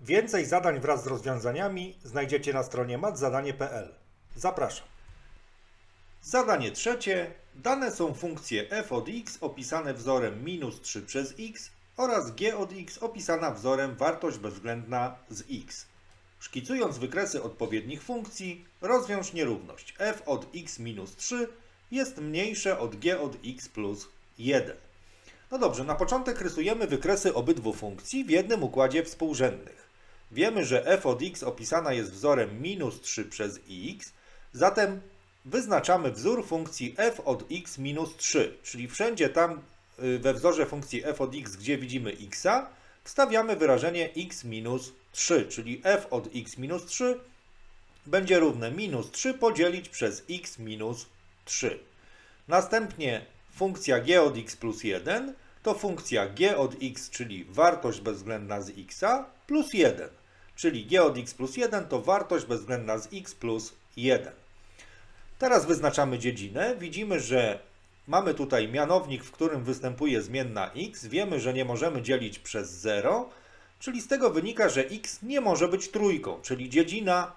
Więcej zadań wraz z rozwiązaniami znajdziecie na stronie matzadanie.pl. Zapraszam. Zadanie trzecie. Dane są funkcje f od x opisane wzorem minus 3 przez x oraz g od x opisana wzorem wartość bezwzględna z x. Szkicując wykresy odpowiednich funkcji, rozwiąż nierówność f od x minus 3 jest mniejsze od g od x plus 1. No dobrze, na początek rysujemy wykresy obydwu funkcji w jednym układzie współrzędnych. Wiemy, że f od x opisana jest wzorem minus 3 przez x, zatem wyznaczamy wzór funkcji f od x minus 3, czyli wszędzie tam y, we wzorze funkcji f od x, gdzie widzimy x, wstawiamy wyrażenie x minus 3, czyli f od x minus 3 będzie równe minus 3 podzielić przez x minus 3. Następnie funkcja g od x plus 1 to funkcja g od x, czyli wartość bezwzględna z x plus 1, czyli g od x plus 1 to wartość bezwzględna z x plus 1. Teraz wyznaczamy dziedzinę. Widzimy, że mamy tutaj mianownik, w którym występuje zmienna x. Wiemy, że nie możemy dzielić przez 0, czyli z tego wynika, że x nie może być trójką, czyli dziedzina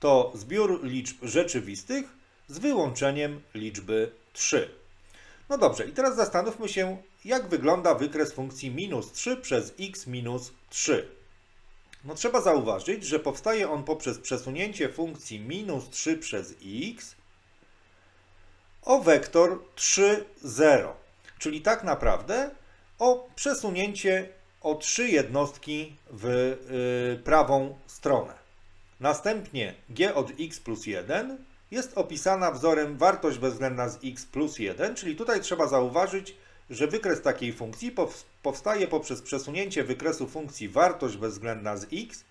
to zbiór liczb rzeczywistych z wyłączeniem liczby 3. No dobrze, i teraz zastanówmy się, jak wygląda wykres funkcji minus 3 przez x minus 3. No trzeba zauważyć, że powstaje on poprzez przesunięcie funkcji minus 3 przez x o wektor 3, 0. Czyli tak naprawdę o przesunięcie o 3 jednostki w y, prawą stronę. Następnie g od x plus 1 jest opisana wzorem wartość bezwzględna z x plus 1, czyli tutaj trzeba zauważyć, że wykres takiej funkcji pow- powstaje poprzez przesunięcie wykresu funkcji wartość bezwzględna z x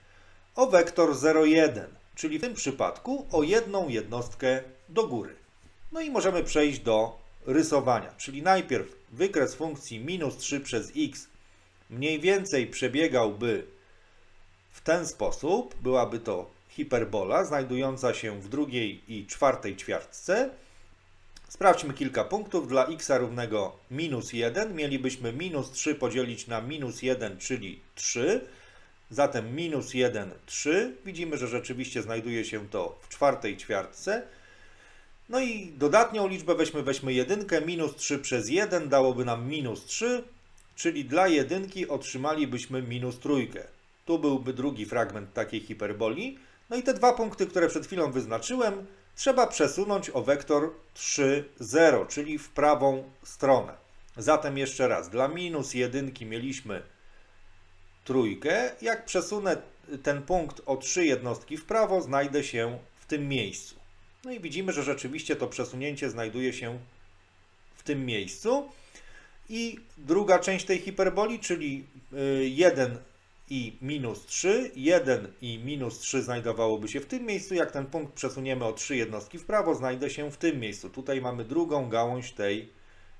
o wektor 0,1, czyli w tym przypadku o jedną jednostkę do góry. No i możemy przejść do rysowania, czyli najpierw wykres funkcji minus 3 przez x mniej więcej przebiegałby w ten sposób, byłaby to hiperbola znajdująca się w drugiej i czwartej ćwiartce. Sprawdźmy kilka punktów. Dla x równego minus 1 mielibyśmy minus 3 podzielić na minus 1, czyli 3. Zatem minus 1, 3. Widzimy, że rzeczywiście znajduje się to w czwartej ćwiartce. No i dodatnią liczbę weźmy, weźmy jedynkę, minus 3 przez 1 dałoby nam minus 3, czyli dla jedynki otrzymalibyśmy minus trójkę. Tu byłby drugi fragment takiej hiperboli. No i te dwa punkty, które przed chwilą wyznaczyłem, trzeba przesunąć o wektor 3, 0, czyli w prawą stronę. Zatem jeszcze raz, dla minus jedynki mieliśmy trójkę. Jak przesunę ten punkt o 3 jednostki w prawo, znajdę się w tym miejscu. No i widzimy, że rzeczywiście to przesunięcie znajduje się w tym miejscu. I druga część tej hiperboli, czyli 1 i minus 3, 1 i minus 3 znajdowałoby się w tym miejscu. Jak ten punkt przesuniemy o 3 jednostki w prawo, znajdę się w tym miejscu. Tutaj mamy drugą gałąź tej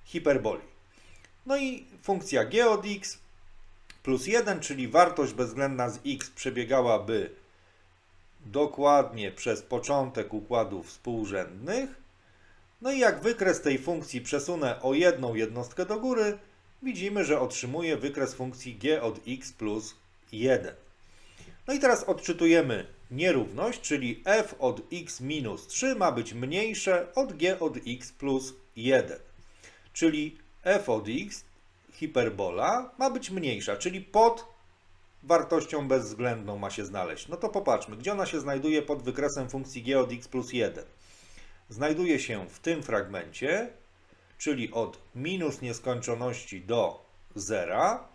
hiperboli. No i funkcja g od x plus 1, czyli wartość bezwzględna z x przebiegałaby dokładnie przez początek układów współrzędnych. No i jak wykres tej funkcji przesunę o jedną jednostkę do góry, widzimy, że otrzymuję wykres funkcji g od x plus 1. No i teraz odczytujemy nierówność, czyli f od x minus 3 ma być mniejsze od g od x plus 1. Czyli f od x, hiperbola, ma być mniejsza, czyli pod wartością bezwzględną ma się znaleźć. No to popatrzmy, gdzie ona się znajduje pod wykresem funkcji g od x plus 1. Znajduje się w tym fragmencie, czyli od minus nieskończoności do zera.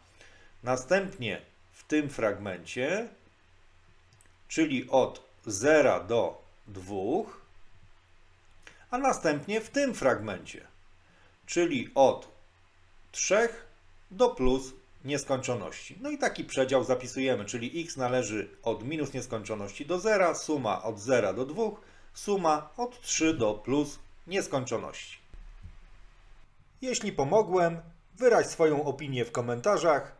Następnie tym fragmencie, czyli od 0 do 2, a następnie w tym fragmencie, czyli od 3 do plus nieskończoności. No i taki przedział zapisujemy, czyli x należy od minus nieskończoności do 0, suma od 0 do 2, suma od 3 do plus nieskończoności. Jeśli pomogłem, wyraź swoją opinię w komentarzach,